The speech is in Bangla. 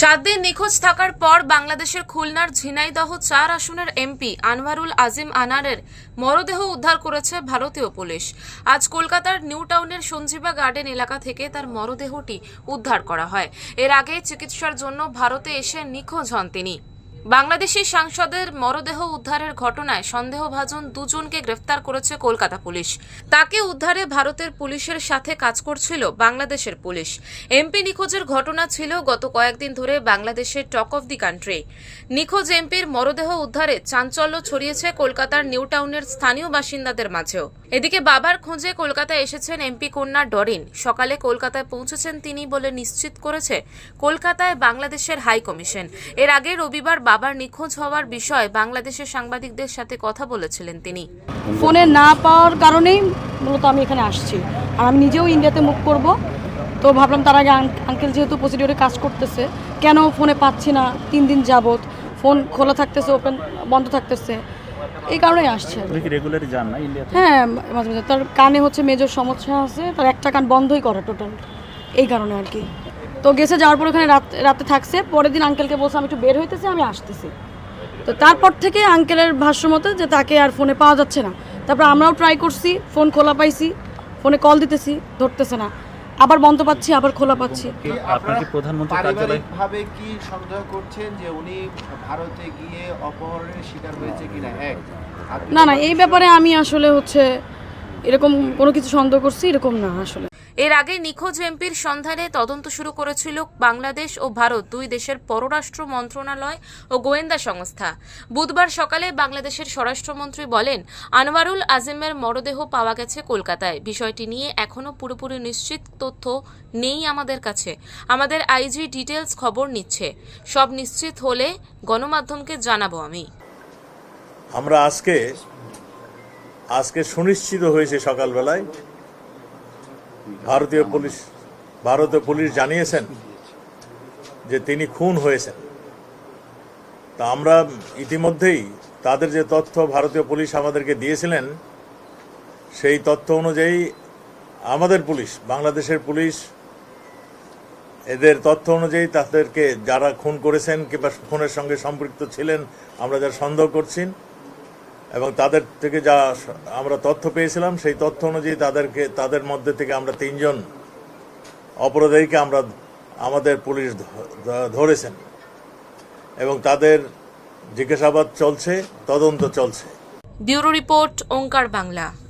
সাত দিন নিখোঁজ থাকার পর বাংলাদেশের খুলনার ঝিনাইদহ চার আসনের এমপি আনোয়ারুল আজিম আনারের মরদেহ উদ্ধার করেছে ভারতীয় পুলিশ। আজ কলকাতার নিউ টাউনের সঞ্জীবা গার্ডেন এলাকা থেকে তার মরদেহটি উদ্ধার করা হয়। এর আগে চিকিৎসার জন্য ভারতে এসে নিখোঁজ হন তিনি। বাংলাদেশি সাংসদের মরদেহ উদ্ধারের ঘটনায় সন্দেহভাজন দুজনকে গ্রেফতার করেছে কলকাতা পুলিশ। তাকে উদ্ধারে ভারতের পুলিশের সাথে কাজ করছিল বাংলাদেশের পুলিশ। এমপি নিখোঁজের ঘটনা ছিল গত কয়েকদিন ধরে বাংলাদেশের টক অফ দি কান্ট্রি। নিখোঁজ এমপির মরদেহ উদ্ধারে চাঞ্চল্য ছড়িয়েছে কলকাতার নিউ টাউনের স্থানীয় বাসিন্দাদের মাঝেও। এদিকে বাবার খোঁজে কলকাতায় এসেছেন এমপি কন্যা ডরিন। সকালে কলকাতায় পৌঁছেছেন তিনি বলে নিশ্চিত করেছে কলকাতায় বাংলাদেশের হাই কমিশন। এর আগে রবিবার বাবার নিখোঁজ হওয়ার বিষয়ে বাংলাদেশের সাংবাদিকদের সাথে কথা বলেছিলেন তিনি। ফোনে না পাওয়ার কারণেই মূলত আমি এখানে আসছি। আর আমি নিজেও ইন্ডিয়াতে মুখ করব। তো ভাবলাম তার আগে আঙ্ক- আঙ্কেল যেহেতু প্রসিডিওরে কাজ করতেছে, কেন ফোনে পাচ্ছি না? তিন দিন যাবত ফোন খোলা থাকতেছে ওপেন বন্ধ থাকতেছে। এই কারণেই আসছে। রেগুলারই যান না ইন্ডিয়াতে হ্যাঁ মাঝে মাঝে। তার কানে হচ্ছে মেজর সমস্যা আছে তার একটা কান বন্ধই করে টোটাল এই কারণে আর কি। তো গেছে যাওয়ার পর ওখানে রাত রাতে থাকছে। পরের দিন আঙ্কেলকে বলছে আমি একটু বের হইতেছি আমি আসতেছি। তো তারপর থেকে আঙ্কেলের ভাষ্য মতে যে তাকে আর ফোনে পাওয়া যাচ্ছে না। তারপর আমরাও ট্রাই করছি ফোন খোলা পাইছি ফোনে কল দিতেছি ধরতেছে না। আবার বন্ধ পাচ্ছি আবার খোলা পাচ্ছি। আপনার কি প্রধানমন্ত্রী কার্যালয় ভাবে কি সন্দেহ করছেন যে উনি ভারতে গিয়ে অপহরণের শিকার হয়েছে কিনা? এক না না এই ব্যাপারে আমি আসলে হচ্ছে এরকম কোনো কিছু সন্দেহ করছি এরকম না আসলে। এর আগে নিখোঁজ এমপির সন্ধানে তদন্ত শুরু করেছিল বাংলাদেশ ও ভারত, দুই দেশের পররাষ্ট্র মন্ত্রণালয় ও গোয়েন্দা সংস্থা। বুধবার সকালে বাংলাদেশের স্বরাষ্ট্রমন্ত্রী বলেন, আনোয়ারুল আজিমের মরদেহ পাওয়া গেছে কলকাতায়। বিষয়টি নিয়ে এখনও পুরোপুরি নিশ্চিত তথ্য নেই আমাদের কাছে। আমাদের আইজি ডিটেলস খবর নিচ্ছে। সব নিশ্চিত হলে গণমাধ্যমকে জানাব আমি। আমরা আজকে আজকে সুনিশ্চিত হয়েছে সকালবেলায় ভারতীয় পুলিশ ভারতীয় পুলিশ জানিয়েছেন যে তিনি খুন হয়েছেন। তা আমরা ইতিমধ্যেই তাদের যে তথ্য ভারতীয় পুলিশ আমাদেরকে দিয়েছিলেন, সেই তথ্য অনুযায়ী আমাদের পুলিশ, বাংলাদেশের পুলিশ, এদের তথ্য অনুযায়ী তাদেরকে যারা খুন করেছেন কিংবা খুনের সঙ্গে সম্পৃক্ত ছিলেন, আমরা যারা সন্দেহ করছি এবং তাদের থেকে যা আমরা তথ্য পেয়েছিলাম, সেই তথ্য অনুযায়ী তাদেরকে, তাদের মধ্যে থেকে আমরা তিনজন অপরাধীকে আমরা আমাদের পুলিশ ধরেছেন। এবং তাদের জিজ্ঞাসাবাদ চলছে, তদন্ত চলছে। Bureau report, Onkar Bangla.